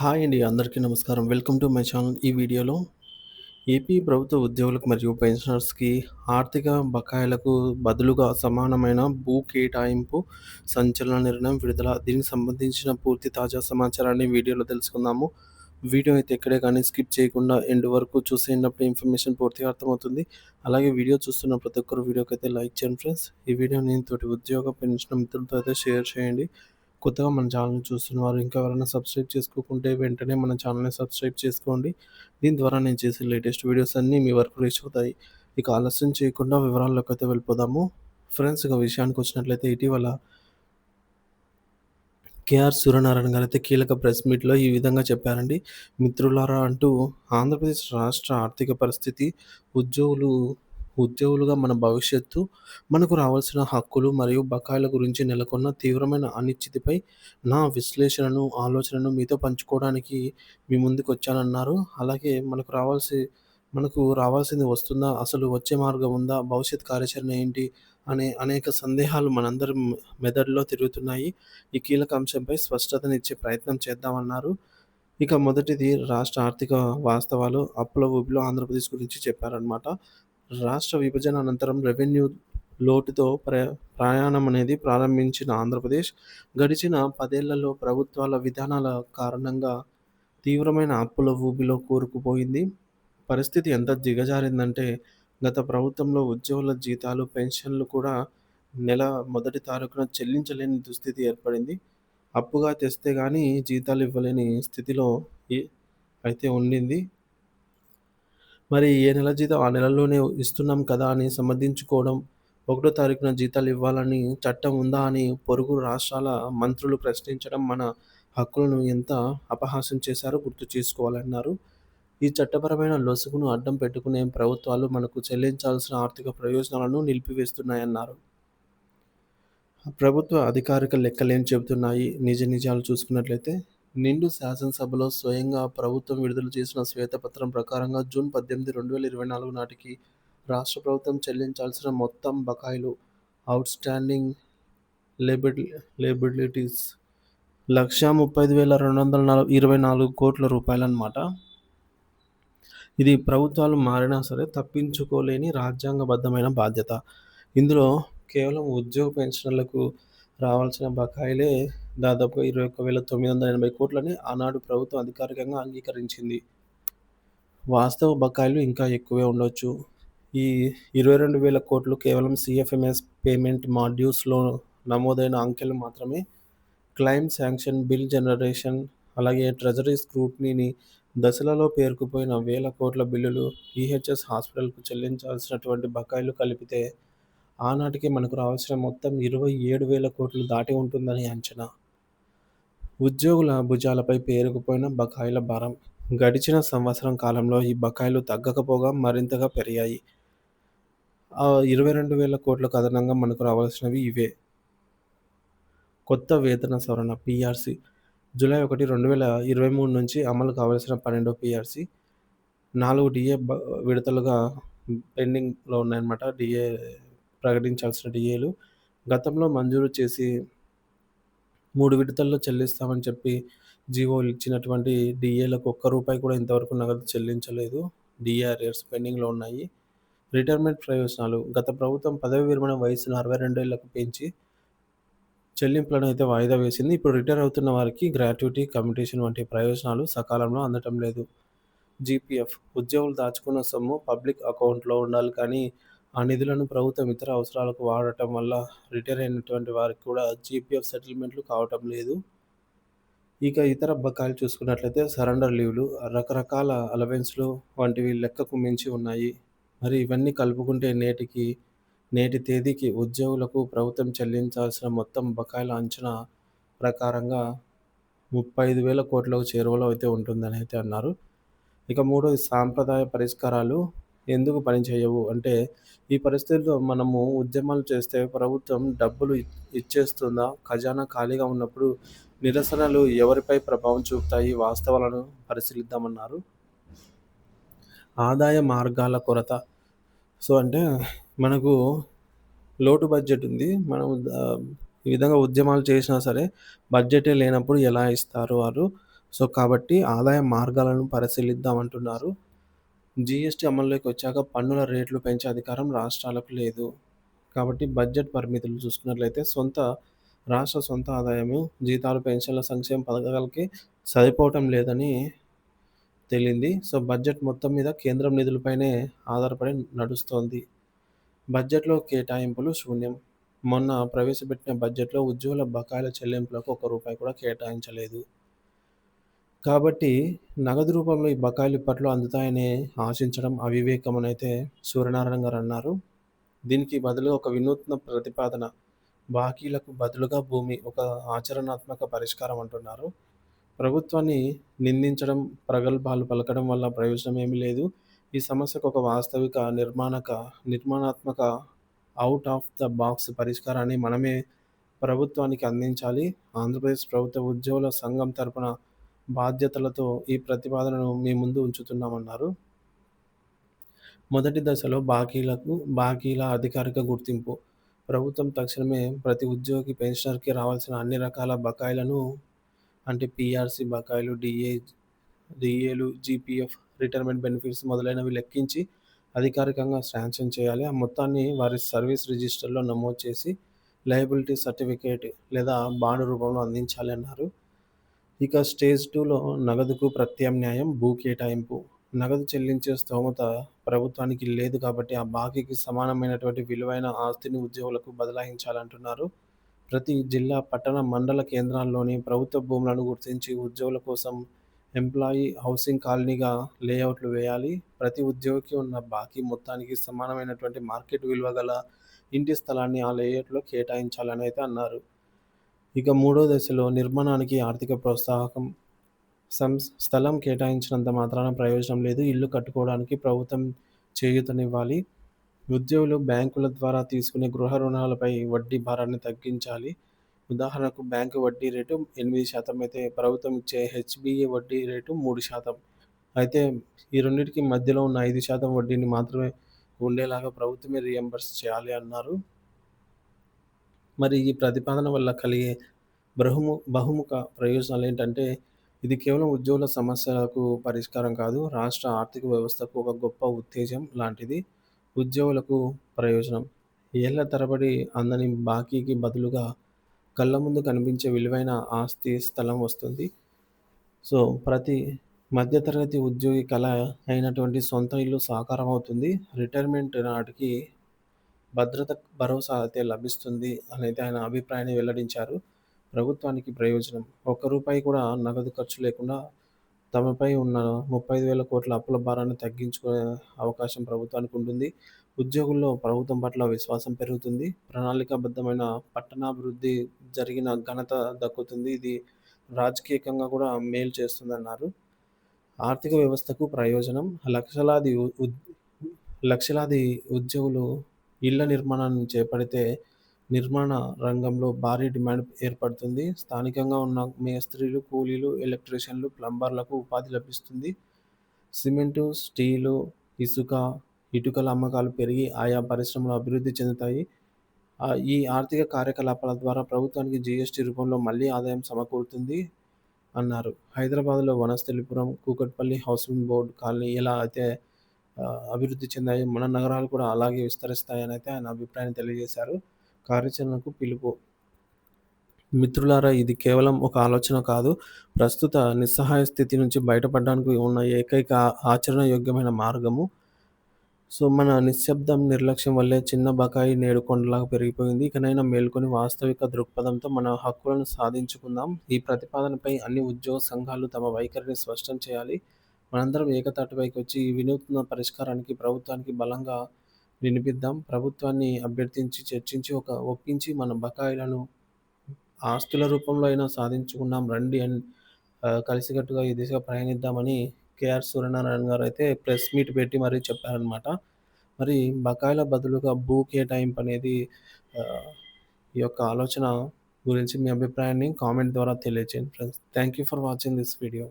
Hi అండి అందరికీ నమస్కారం. Welcome to my channel. ఈ వీడియోలో ఏపీ ప్రభుత్వ ఉద్యోగులకు మరియు పెన్షనర్స్కి ఆర్థిక బకాయిలకు బదులుగా సమానమైన భూ కేటాయింపు సంచలన నిర్ణయం విడుదల దీనికి సంబంధించిన పూర్తి తాజా సమాచారాన్ని వీడియోలో తెలుసుకుందాము. వీడియో అయితే ఎక్కడే కానీ స్కిప్ చేయకుండా ఎండ్ వరకు చూసేటప్పుడు ఇన్ఫర్మేషన్ పూర్తిగా అర్థమవుతుంది. అలాగే వీడియో చూస్తున్న ప్రతి ఒక్కరు వీడియోకి అయితే లైక్ చేయండి ఫ్రెండ్స్. ఈ నేను తోటి ఉద్యోగ పెన్షన్ మిత్రులతో అయితే షేర్ చేయండి. కొత్తగా మన ఛానల్ని చూస్తున్నవారు ఇంకా ఎవరైనా సబ్స్క్రైబ్ చేసుకోకుంటే వెంటనే మన ఛానల్ని సబ్స్క్రైబ్ చేసుకోండి. దీని ద్వారా నేను చేసే లేటెస్ట్ వీడియోస్ అన్నీ మీ వరకు రీచ్ అవుతాయి. ఇక ఆలస్యం చేయకుండా వివరాల్లోకి అయితే వెళ్ళిపోదాము. ఫ్రెండ్స్ ఇక విషయానికి వచ్చినట్లయితే ఇటీవల కేఆర్ సూర్యనారాయణ గారు అయితే కీలక ప్రెస్ మీట్లో ఈ విధంగా చెప్పారండి. మిత్రులారా అంటూ ఆంధ్రప్రదేశ్ రాష్ట్ర ఆర్థిక పరిస్థితి ఉద్యోగులు ఉద్యోగులుగా మన భవిష్యత్తు మనకు రావాల్సిన హక్కులు మరియు బకాయిల గురించి నెలకొన్న తీవ్రమైన అనిశ్చితిపై నా విశ్లేషణను ఆలోచనను మీతో పంచుకోవడానికి మీ ముందుకు వచ్చానన్నారు. అలాగే మనకు రావాల్సి మనకు రావాల్సింది వస్తుందా అసలు వచ్చే మార్గం ఉందా భవిష్యత్ కార్యాచరణ ఏంటి అనే అనేక సందేహాలు మనందరి మెదడులో తిరుగుతున్నాయి. ఈ కీలక అంశంపై స్పష్టతనిచ్చే ప్రయత్నం చేద్దామన్నారు. ఇక మొదటిది రాష్ట్ర ఆర్థిక వాస్తవాలు. అప్పుల ఊబిలో ఆంధ్రప్రదేశ్ గురించి చెప్పారనమాట రాష్ట్ర విభజన అనంతరం రెవెన్యూ లోటుతో ప్ర ప్రయాణం అనేది ప్రారంభించిన ఆంధ్రప్రదేశ్ గడిచిన పదేళ్ళలో ప్రభుత్వాల విధానాల కారణంగా తీవ్రమైన అప్పుల ఊబిలో కూరుకుపోయింది. పరిస్థితి ఎంత దిగజారిందంటే గత ప్రభుత్వంలో ఉద్యోగుల జీతాలు పెన్షన్లు కూడా నెల మొదటి తారీఖున చెల్లించలేని దుస్థితి ఏర్పడింది. అప్పుగా తెస్తే కానీ జీతాలు ఇవ్వలేని స్థితిలో అయితే ఉండింది. మరి ఏ నెల జీతం? ఆ నెలలోనే ఇస్తున్నాం కదా అని సమర్థించుకోవడం ఒకటో తారీఖున జీతాలు ఇవ్వాలని చట్టం ఉందా అని పొరుగు రాష్ట్రాల మంత్రులు ప్రశ్నించడం మన హక్కులను ఎంత అపహాస్యం చేశారో గుర్తు చేసుకోవాలన్నారు. ఈ చట్టపరమైన లొసుగును అడ్డం పెట్టుకునే ప్రభుత్వాలు మనకు చెల్లించాల్సిన ఆర్థిక ప్రయోజనాలను నిలిపివేస్తున్నాయన్నారు. ప్రభుత్వ అధికారిక లెక్కలేం చెబుతున్నాయి? నిజ నిజాలు చూసుకున్నట్లయితే నిండు శాసనసభలో స్వయంగా ప్రభుత్వం విడుదల చేసిన శ్వేతపత్రం ప్రకారంగా జూన్ పద్దెనిమిది రెండు వేల ఇరవై నాలుగు నాటికి రాష్ట్ర ప్రభుత్వం చెల్లించాల్సిన మొత్తం బకాయిలు అవుట్స్టాండింగ్ లేబిలి లేబిలిటీస్ లక్ష ముప్పై ఐదు వేల రెండు వందల నలభై ఇరవై నాలుగు కోట్ల రూపాయలు అన్నమాట ఇది ప్రభుత్వాలు మారినా సరే తప్పించుకోలేని రాజ్యాంగబద్ధమైన బాధ్యత. ఇందులో కేవలం ఉద్యోగ పెన్షన్లకు రావాల్సిన బకాయిలే దాదాపుగా ఇరవై ఒక్క వేల తొమ్మిది వందల ఎనభై కోట్లని ఆనాడు ప్రభుత్వం అధికారికంగా అంగీకరించింది. వాస్తవ బకాయిలు ఇంకా ఎక్కువే ఉండొచ్చు. ఈ ఇరవై రెండు వేల కోట్లు కేవలం సిఎఫ్ఎంఎస్ పేమెంట్ మాడ్యూల్స్లో నమోదైన అంకెలు మాత్రమే. క్లైమ్ శాంక్షన్ బిల్ జనరేషన్ అలాగే ట్రెజరీ స్క్రూట్నీని దశలలో పేరుకుపోయిన వేల కోట్ల బిల్లులు ఈహెచ్ఎస్ హాస్పిటల్కు చెల్లించాల్సినటువంటి బకాయిలు కలిపితే ఆనాటికి మనకు రావాల్సిన మొత్తం ఇరవై ఏడు వేల కోట్లు దాటి ఉంటుందని అంచనా. ఉద్యోగుల భుజాలపై పేరుకుపోయిన బకాయిల భారం. గడిచిన సంవత్సరం కాలంలో ఈ బకాయిలు తగ్గకపోగా మరింతగా పెరిగాయి. ఇరవై రెండు వేల కోట్లకు అదనంగా మనకు రావాల్సినవి ఇవే. కొత్త వేతన సవరణ పిఆర్సి. జూలై ఒకటి రెండు వేల ఇరవై మూడు నుంచి అమలు కావాల్సిన పన్నెండో పిఆర్సి. నాలుగు డిఏ విడతలుగా పెండింగ్లో ఉన్నాయన్నమాట. డిఏ ప్రకటించాల్సిన డిఏలు. గతంలో మంజూరు చేసి మూడు విడతల్లో చెల్లిస్తామని చెప్పి జీవోలు ఇచ్చినటువంటి డిఏలకు ఒక్క రూపాయి కూడా ఇంతవరకు నగదు చెల్లించలేదు. డిఆర్ఎస్ పెండింగ్లో ఉన్నాయి. రిటైర్మెంట్ ప్రయోజనాలు. గత ప్రభుత్వం పదవి విరమణ వయసును అరవై రెండేళ్ళకు పెంచి చెల్లింపులను అయితే వాయిదా వేసింది. ఇప్పుడు రిటైర్ అవుతున్న వారికి గ్రాట్యుటీ కమ్యూటేషన్ వంటి ప్రయోజనాలు సకాలంలో అందటం లేదు. జీపీఎఫ్ ఉద్యోగులు దాచుకున్న సొమ్ము పబ్లిక్ అకౌంట్లో ఉండాలి కానీ ఆ నిధులను ప్రభుత్వం ఇతర అవసరాలకు వాడటం వల్ల రిటైర్ అయినటువంటి వారికి కూడా జీపీఎఫ్ సెటిల్మెంట్లు కావటం లేదు. ఇక ఇతర బకాయిలు చూసుకున్నట్లయితే సరెండర్ లీవ్లు రకరకాల అలవెన్స్లు వంటివి లెక్కకు మించి ఉన్నాయి. మరి ఇవన్నీ కలుపుకుంటే నేటికి నేటి తేదీకి ఉద్యోగులకు ప్రభుత్వం చెల్లించాల్సిన మొత్తం బకాయిల అంచనా ప్రకారంగా ముప్పై ఐదు వేల కోట్లకు చేరువలో అయితే ఉంటుందని అయితే అన్నారు. ఇక మూడోది సాంప్రదాయ పరిష్కారాలు. ఎందుకు పనిచేయవు అంటే ఈ పరిస్థితుల్లో మనము ఉద్యమాలు చేస్తే ప్రభుత్వం డబ్బులు ఇచ్చేస్తుందా? ఖజానా ఖాళీగా ఉన్నప్పుడు నిరసనలు ఎవరిపై ప్రభావం చూపుతాయి? వాస్తవాలను పరిశీలిద్దామన్నారు. ఆదాయ మార్గాల కొరత. సో అంటే మనకు లోటు బడ్జెట్ ఉంది. మనం ఈ విధంగా ఉద్యమాలు చేసినా సరే బడ్జెటే లేనప్పుడు ఎలా ఇస్తారు వారు? సో, కాబట్టి ఆదాయ మార్గాలను పరిశీలిద్దామంటున్నారు. జీఎస్టీ అమల్లోకి వచ్చాక పన్నుల రేట్లు పెంచే అధికారం రాష్ట్రాలకు లేదు. కాబట్టి బడ్జెట్ పరిమితులు చూసుకున్నట్లయితే సొంత రాష్ట్ర సొంత ఆదాయము, జీతాలు, పెన్షన్ల, సంక్షేమ పథకాలకి సరిపోవటం లేదని తేలింది. సో, బడ్జెట్ మొత్తం మీద కేంద్రం నిధులపైనే ఆధారపడి నడుస్తోంది. బడ్జెట్‌లో కేటాయింపులు శూన్యం. మొన్న ప్రవేశపెట్టిన బడ్జెట్‌లో ఉద్యోగుల బకాయిల చెల్లింపులకు ఒక రూపాయి కూడా కేటాయించలేదు. కాబట్టి నగదు రూపంలో ఈ బకాయిలు ఇప్పట్లో అందుతాయని ఆశించడం అవివేకమనైతే సూర్యనారాయణ గారు అన్నారు. దీనికి బదులుగా ఒక వినూత్న ప్రతిపాదన బాకీలకు బదులుగా భూమి ఒక ఆచరణాత్మక పరిష్కారం అంటున్నారు. ప్రభుత్వాన్ని నిందించడం, ప్రగల్భాలు పలకడం వల్ల ప్రయోజనం ఏమీ లేదు. ఈ సమస్యకు ఒక వాస్తవిక, నిర్మాణక నిర్మాణాత్మక అవుట్ ఆఫ్ ద బాక్స్ పరిష్కారాన్ని మనమే ప్రభుత్వానికి అందించాలి. ఆంధ్రప్రదేశ్ ప్రభుత్వ ఉద్యోగుల సంఘం తరపున బాధ్యతలతో ఈ ప్రతిపాదనను మీ ముందు ఉంచుతున్నామన్నారు. మొదటి దశలో బాకీలకు బాకీల అధికారిక గుర్తింపు. ప్రభుత్వం తక్షణమే ప్రతి ఉద్యోగి, పెన్షనర్‌కి రావాల్సిన అన్ని రకాల బకాయిలను అంటే పిఆర్సీ బకాయిలు, డీఏ డీఏలు, జీపీఎఫ్, రిటైర్మెంట్ బెనిఫిట్స్ మొదలైనవి లెక్కించి అధికారికంగా శాంక్షన్ చేయాలి. ఆ మొత్తాన్ని వారి సర్వీస్ రిజిస్టర్‌లో నమోదు చేసి లయబిలిటీ సర్టిఫికేట్ లేదా బాండ్ రూపంలో అందించాలి అన్నారు. ఇక స్టేజ్ టూలో నగదుకు ప్రత్యామ్నాయం భూ కేటాయింపు. నగదు చెల్లించే స్తోమత ప్రభుత్వానికి లేదు కాబట్టి ఆ బాకీకి సమానమైనటువంటి విలువైన ఆస్తిని ఉద్యోగులకు బదలాయించాలంటున్నారు. ప్రతి జిల్లా, పట్టణ, మండల కేంద్రాల్లోని ప్రభుత్వ భూములను గుర్తించి ఉద్యోగుల కోసం ఎంప్లాయీ హౌసింగ్ కాలనీగా లేఅవుట్లు వేయాలి. ప్రతి ఉద్యోగికి ఉన్న బాకీ మొత్తానికి సమానమైనటువంటి మార్కెట్ విలువ గల ఇంటి స్థలాన్ని ఆ లేఅవుట్లో కేటాయించాలని అయితే అన్నారు. ఇక మూడో దశలో నిర్మాణానికి ఆర్థిక ప్రోత్సాహకం. సం స్థలం కేటాయించినంత మాత్రాన ప్రయోజనం లేదు. ఇల్లు కట్టుకోవడానికి ప్రభుత్వం చేయూతనివ్వాలి. ఉద్యోగులు బ్యాంకుల ద్వారా తీసుకునే గృహ రుణాలపై వడ్డీ భారాన్ని తగ్గించాలి. ఉదాహరణకు బ్యాంకు వడ్డీ రేటు ఎనిమిది శాతం అయితే ప్రభుత్వం ఇచ్చే హెచ్‌బీఏ వడ్డీ రేటు మూడు శాతం. అయితే ఈ రెండింటికి మధ్యలో ఉన్న ఐదు శాతం వడ్డీని మాత్రమే ఉండేలాగా ప్రభుత్వమే రియంబర్స్ చేయాలి అన్నారు. మరి ఈ ప్రతిపాదన వల్ల కలిగే బ్రహుము బహుముఖ ప్రయోజనాలు ఏంటంటే ఇది కేవలం ఉద్యోగుల సమస్యలకు పరిష్కారం కాదు. రాష్ట్ర ఆర్థిక వ్యవస్థకు ఒక గొప్ప ఉత్తేజం లాంటిది. ఉద్యోగులకు ప్రయోజనం. ఏళ్ళ తరబడి అందని బాకీకి బదులుగా కళ్ళ ముందు కనిపించే విలువైన ఆస్తి, స్థలం వస్తుంది. సో, ప్రతి మధ్యతరగతి ఉద్యోగి కళ అయినటువంటి సొంత ఇల్లు సాకారం అవుతుంది. రిటైర్మెంట్ నాటికి భద్రత, భరోసా అయితే లభిస్తుంది అనేది ఆయన అభిప్రాయాన్ని వెల్లడించారు. ప్రభుత్వానికి ప్రయోజనం. ఒక్క రూపాయి కూడా నగదు ఖర్చు లేకుండా తమపై ఉన్న ముప్పై ఐదు వేల కోట్ల అప్పుల భారాన్ని తగ్గించుకునే అవకాశం ప్రభుత్వానికి ఉంటుంది. ఉద్యోగుల్లో ప్రభుత్వం పట్ల విశ్వాసం పెరుగుతుంది. ప్రణాళికాబద్ధమైన పట్టణాభివృద్ధి జరిగిన ఘనత దక్కుతుంది. ఇది రాజకీయంగా కూడా మేలు చేస్తుందన్నారు. ఆర్థిక వ్యవస్థకు ప్రయోజనం. లక్షలాది ఉద్ లక్షలాది ఉద్యోగులు ఇళ్ళ నిర్మాణాన్ని చేపడితే నిర్మాణ రంగంలో భారీ డిమాండ్ ఏర్పడుతుంది. స్థానికంగా ఉన్న మేస్త్రీలు, కూలీలు, ఎలక్ట్రీషియన్లు, ప్లంబర్లకు ఉపాధి లభిస్తుంది. సిమెంటు, స్టీలు, ఇసుక, ఇటుకల అమ్మకాలు పెరిగి ఆయా పరిశ్రమలు అభివృద్ధి చెందుతాయి. ఈ ఆర్థిక కార్యకలాపాల ద్వారా ప్రభుత్వానికి జీఎస్టీ రూపంలో మళ్ళీ ఆదాయం సమకూరుతుంది అన్నారు. హైదరాబాద్‌లో Vanasthalipuram, Kukatpally housing board colony ఎలా అయితే అభివృద్ధి చెందాయి మన నగరాలు కూడా అలాగే విస్తరిస్తాయనైతే ఆయన అభిప్రాయాన్ని తెలియజేశారు. కార్యాచరణకు పిలుపు. మిత్రులారా ఇది కేవలం ఒక ఆలోచన కాదు. ప్రస్తుత నిస్సహాయ స్థితి నుంచి బయటపడడానికి ఉన్న ఏకైక ఆచరణయోగ్యమైన మార్గము. సో, మన నిశ్శబ్దం, నిర్లక్ష్యం వల్లే చిన్న బకాయి నేడు కొండలాగా పెరిగిపోయింది. ఇకనైనా మేల్కొని వాస్తవిక దృక్పథంతో మన హక్కులను సాధించుకుందాం. ఈ ప్రతిపాదనపై అన్ని ఉద్యోగ సంఘాలు తమ వైఖరిని స్పష్టం చేయాలి. మనందరం ఏకతాటిపైకొచ్చి ఈ వినూత్న పరిష్కారానికి ప్రభుత్వానికి బలంగా వినిపిద్దాం. ప్రభుత్వాన్ని అభ్యర్థించి, చర్చించి, ఒక ఒప్పించి మన బకాయిలను ఆస్తుల రూపంలో అయినా సాధించుకున్నాం రండి అండ్ కలిసికట్టుగా ఈ దిశగా ప్రయాణిద్దామని కేఆర్ సూర్యనారాయణ గారు అయితే ప్రెస్ మీట్ పెట్టి మరీ చెప్పారనమాట. మరి బకాయిల బదులుగా భూ కేటాయింపు అనేది ఈ యొక్క ఆలోచన గురించి మీ అభిప్రాయాన్ని కామెంట్ ద్వారా తెలియజేయండి friends. Thank you for watching this video.